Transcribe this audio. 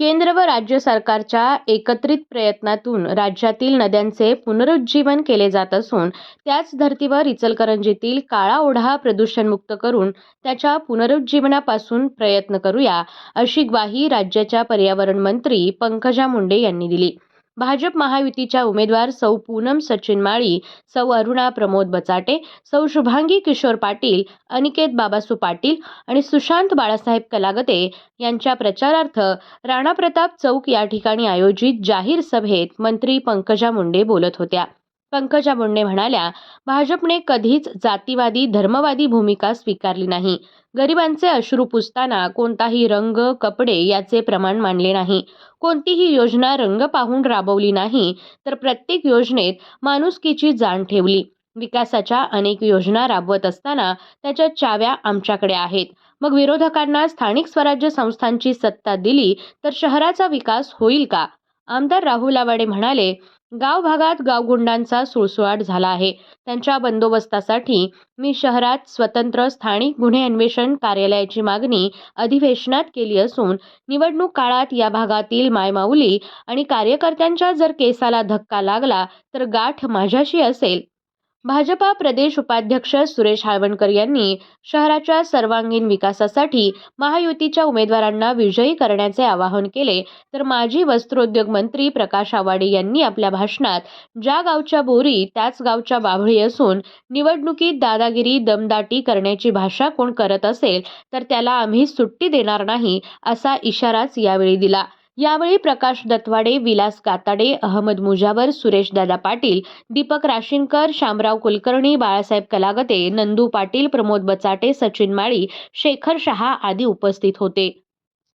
केंद्र व राज्य सरकारच्या एकत्रित प्रयत्नातून राज्यातील नद्यांचे पुनरुज्जीवन केले जात असून त्याच धर्तीवर इचलकरंजीतील काळा ओढा प्रदूषणमुक्त करून त्याच्या पुनरुज्जीवनापासून प्रयत्न करूया अशी ग्वाही राज्याच्या पर्यावरण मंत्री पंकजा मुंडे यांनी दिली. भाजप महायुतीच्या उमेदवार सौ पूनम सचिन माळी सौ अरुणा प्रमोद बचाटे सौ शुभांगी किशोर पाटील अनिकेत बाबासू पाटील आणि सुशांत बाळासाहेब कलागते यांच्या प्रचारार्थ राणा प्रताप चौक या ठिकाणी आयोजित जाहीर सभेत मंत्री पंकजा मुंडे बोलत होत्या. पंकजा मुंडे म्हणाल्या भाजपने कधीच जातीवादी धर्मवादी भूमिका स्वीकारली नाही. गरिबांचे अश्रू पुसताना कोणताही रंग कपडे याचे प्रमाण मानले नाही. कोणतीही योजना रंग पाहून राबवली नाही तर प्रत्येक योजनेत माणुसकीची जाण ठेवली. विकासाच्या अनेक योजना राबवत असताना त्याच्या चाव्या आमच्याकडे आहेत. मग विरोधकांना स्थानिक स्वराज्य संस्थांची सत्ता दिली तर शहराचा विकास होईल का? आमदार राहुल आवाडे म्हणाले गाव भागात गावगुंडांचा सुळसुळाट झाला आहे. त्यांच्या बंदोबस्तासाठी मी शहरात स्वतंत्र स्थानिक गुन्हे अन्वेषण कार्यालयाची मागणी अधिवेशनात केली असून निवडणूक काळात या भागातील मायमाऊली आणि कार्यकर्त्यांच्या जर केसाला धक्का लागला तर गाठ माझ्याशी असेल. भाजपा प्रदेश उपाध्यक्ष सुरेश हाळवणकर यांनी शहराच्या सर्वांगीण विकासासाठी महायुतीच्या उमेदवारांना विजयी करण्याचे आवाहन केले. तर माजी वस्त्रोद्योग मंत्री प्रकाश आवाडे यांनी आपल्या भाषणात ज्या गावच्या बोरी त्याच गावच्या बाभळी असून निवडणुकीत दादागिरी दमदाटी करण्याची भाषा कोण करत असेल तर त्याला आम्ही सुट्टी देणार नाही असा इशाराच यावेळी दिला. यावेळी प्रकाश दत्वाडे विलास काताडे अहमद मुजावर सुरेशदादा पाटील दीपक राशीनकर शामराव कुलकर्णी बाळासाहेब कलागते नंदू पाटील प्रमोद बचाटे सचिन माळी शेखर शहा आदी उपस्थित होते.